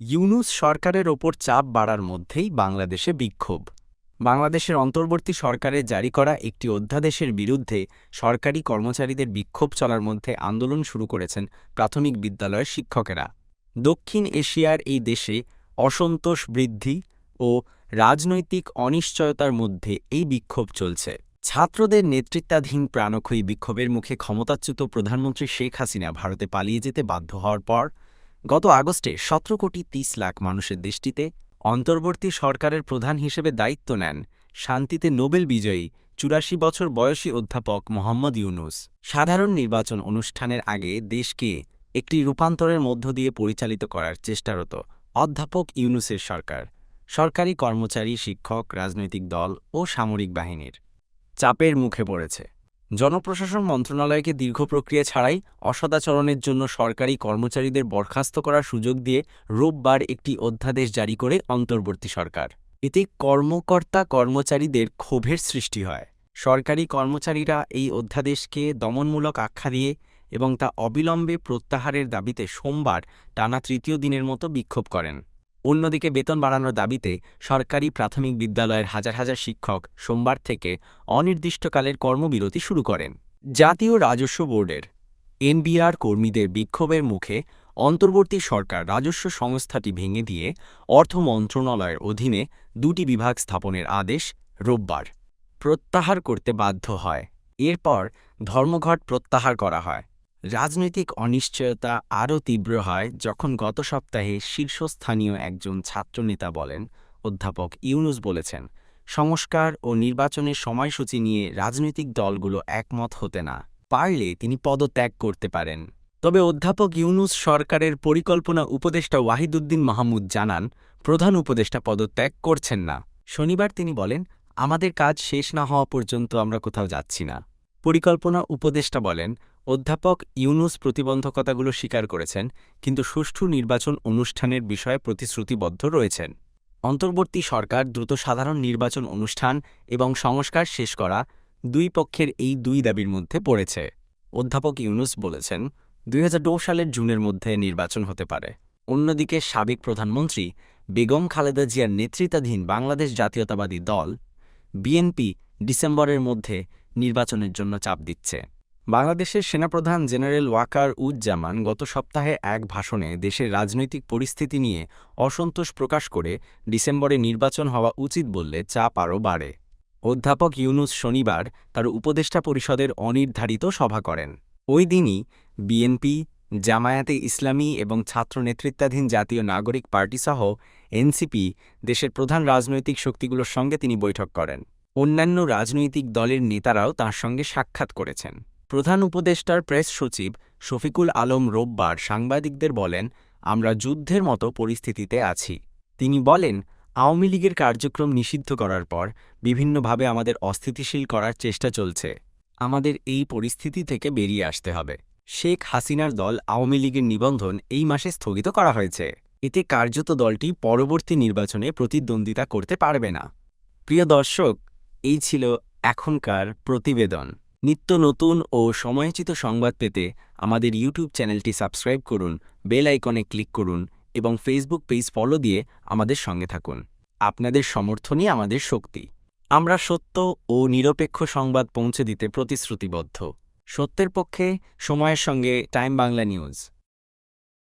ইউনুস সরকারের ওপর চাপ বাড়ার মধ্যেই বাংলাদেশে বিক্ষোভ। বাংলাদেশের অন্তর্বর্তী সরকারের জারি করা একটি অধ্যাদেশের বিরুদ্ধে সরকারি কর্মচারীদের বিক্ষোভ চলার মধ্যে আন্দোলন শুরু করেছেন প্রাথমিক বিদ্যালয়ের শিক্ষকেরা। দক্ষিণ এশিয়ার এই দেশে অসন্তোষ বৃদ্ধি ও রাজনৈতিক অনিশ্চয়তার মধ্যে এই বিক্ষোভ চলছে। ছাত্রদের নেতৃত্বাধীন প্রাণক্ষয়ী বিক্ষোভের মুখে ক্ষমতাচ্যুত প্রধানমন্ত্রী শেখ হাসিনা ভারতে পালিয়ে যেতে বাধ্য হওয়ার পর গত আগস্টে সতেরো কোটি তিস লাখ মানুষের দেশটিতে অন্তর্বর্তী সরকারের প্রধান হিসেবে দায়িত্ব নেন শান্তিতে নোবেল বিজয়ী চুরাশি বছর বয়সী অধ্যাপক মোহাম্মদ ইউনুস। সাধারণ নির্বাচন অনুষ্ঠানের আগে দেশকে একটি রূপান্তরের মধ্য দিয়ে পরিচালিত করার চেষ্টারত অধ্যাপক ইউনুসের সরকার, সরকারি কর্মচারী, শিক্ষক, রাজনৈতিক দল ও সামরিক বাহিনীর চাপের মুখে পড়েছে। জনপ্রশাসন মন্ত্রণালয়কে দীর্ঘ প্রক্রিয়া ছাড়াই অসদাচরণের জন্য সরকারি কর্মচারীদের বরখাস্ত করার সুযোগ দিয়ে রোববার একটি অধ্যাদেশ জারি করে অন্তর্বর্তী সরকার। এতে কর্মকর্তা কর্মচারীদের ক্ষোভের সৃষ্টি হয়। সরকারি কর্মচারীরা এই অধ্যাদেশকে দমনমূলক আখ্যা দিয়ে এবং তা অবিলম্বে প্রত্যাহারের দাবিতে সোমবার টানা তৃতীয় দিনের মতো বিক্ষোভ করেন। অন্যদিকে বেতন বাড়ানোর দাবিতে সরকারি প্রাথমিক বিদ্যালয়ের হাজার হাজার শিক্ষক সোমবার থেকে অনির্দিষ্টকালের কর্মবিরতি শুরু করেন। জাতীয় রাজস্ব বোর্ডের এনবিআর কর্মীদের বিক্ষোভের মুখে অন্তর্বর্তী সরকার রাজস্ব সংস্থাটি ভেঙে দিয়ে অর্থ মন্ত্রণালয়ের অধীনে দুটি বিভাগ স্থাপনের আদেশ রোববার প্রত্যাহার করতে বাধ্য হয়। এরপর ধর্মঘট প্রত্যাহার করা হয়। রাজনৈতিক অনিশ্চয়তা আরও তীব্র হয় যখন গত সপ্তাহে শীর্ষস্থানীয় একজন ছাত্রনেতা বলেন, অধ্যাপক ইউনুস বলেছেন, সংস্কার ও নির্বাচনের সময়সূচি নিয়ে রাজনৈতিক দলগুলো একমত হতে না পারলে তিনি পদত্যাগ করতে পারেন। তবে অধ্যাপক ইউনুস সরকারের পরিকল্পনা উপদেষ্টা ওয়াহিদুদ্দিন মাহমুদ জানান, প্রধান উপদেষ্টা পদত্যাগ করছেন না। শনিবার তিনি বলেন, আমাদের কাজ শেষ না হওয়া পর্যন্ত আমরা কোথাও যাচ্ছি না। পরিকল্পনা উপদেষ্টা বলেন অধ্যাপক ইউনুস প্রতিবন্ধকতাগুলো স্বীকার করেছেন, কিন্তু সুষ্ঠু নির্বাচন অনুষ্ঠানের বিষয়ে প্রতিশ্রুতিবদ্ধ রয়েছেন। অন্তর্বর্তী সরকার দ্রুত সাধারণ নির্বাচন অনুষ্ঠান এবং সংস্কার শেষ করা দুই পক্ষের এই দুই দাবির মধ্যে পড়েছে। অধ্যাপক ইউনুস বলেছেন, দুই সালের জুনের মধ্যে নির্বাচন হতে পারে। অন্যদিকে সাবেক প্রধানমন্ত্রী বেগম খালেদা জিয়ার নেতৃত্বাধীন বাংলাদেশ জাতীয়তাবাদী দল, বিএনপি, ডিসেম্বরের মধ্যে নির্বাচনের জন্য চাপ দিচ্ছে। বাংলাদেশের সেনাপ্রধান জেনারেল ওয়াকার উজ্জামান গত সপ্তাহে এক ভাষণে দেশের রাজনৈতিক পরিস্থিতি নিয়ে অসন্তোষ প্রকাশ করে ডিসেম্বরে নির্বাচন হওয়া উচিত বললে চাপ আরও বাড়ে। অধ্যাপক ইউনুস শনিবার তার উপদেষ্টা পরিষদের অনির্ধারিত সভা করেন। ওই দিনই বিএনপি, জামায়াতে ইসলামী এবং ছাত্র নেতৃত্বাধীন জাতীয় নাগরিক পার্টিসহ এনসিপি দেশের প্রধান রাজনৈতিক শক্তিগুলোর সঙ্গে তিনি বৈঠক করেন। অন্যান্য রাজনৈতিক দলের নেতারাও তার সঙ্গে সাক্ষাৎ করেছেন। প্রধান উপদেষ্টার প্রেস সচিব শফিকুল আলম রোববার সাংবাদিকদের বলেন, আমরা যুদ্ধের মতো পরিস্থিতিতে আছি। তিনি বলেন, আওয়ামী লীগের কার্যক্রম নিষিদ্ধ করার পর বিভিন্নভাবে আমাদের অস্থিতিশীল করার চেষ্টা চলছে। আমাদের এই পরিস্থিতি থেকে বেরিয়ে আসতে হবে। শেখ হাসিনার দল আওয়ামী লীগের নিবন্ধন এই মাসে স্থগিত করা হয়েছে। এতে কার্যত দলটি পরবর্তী নির্বাচনে প্রতিদ্বন্দ্বিতা করতে পারবে না। প্রিয় দর্শক, এই ছিল এখনকার প্রতিবেদন। নিত্য নতুন ও সময়োচিত সংবাদ পেতে আমাদের ইউটিউব চ্যানেলটি সাবস্ক্রাইব করুন, বেল আইকনে ক্লিক করুন এবং ফেসবুক পেজ ফলো দিয়ে আমাদের সঙ্গে থাকুন। আপনাদের সমর্থনই আমাদের শক্তি। আমরা সত্য ও নিরপেক্ষ সংবাদ পৌঁছে দিতে প্রতিশ্রুতিবদ্ধ। সত্যের পক্ষে সময়ের সঙ্গে টাইম বাংলা নিউজ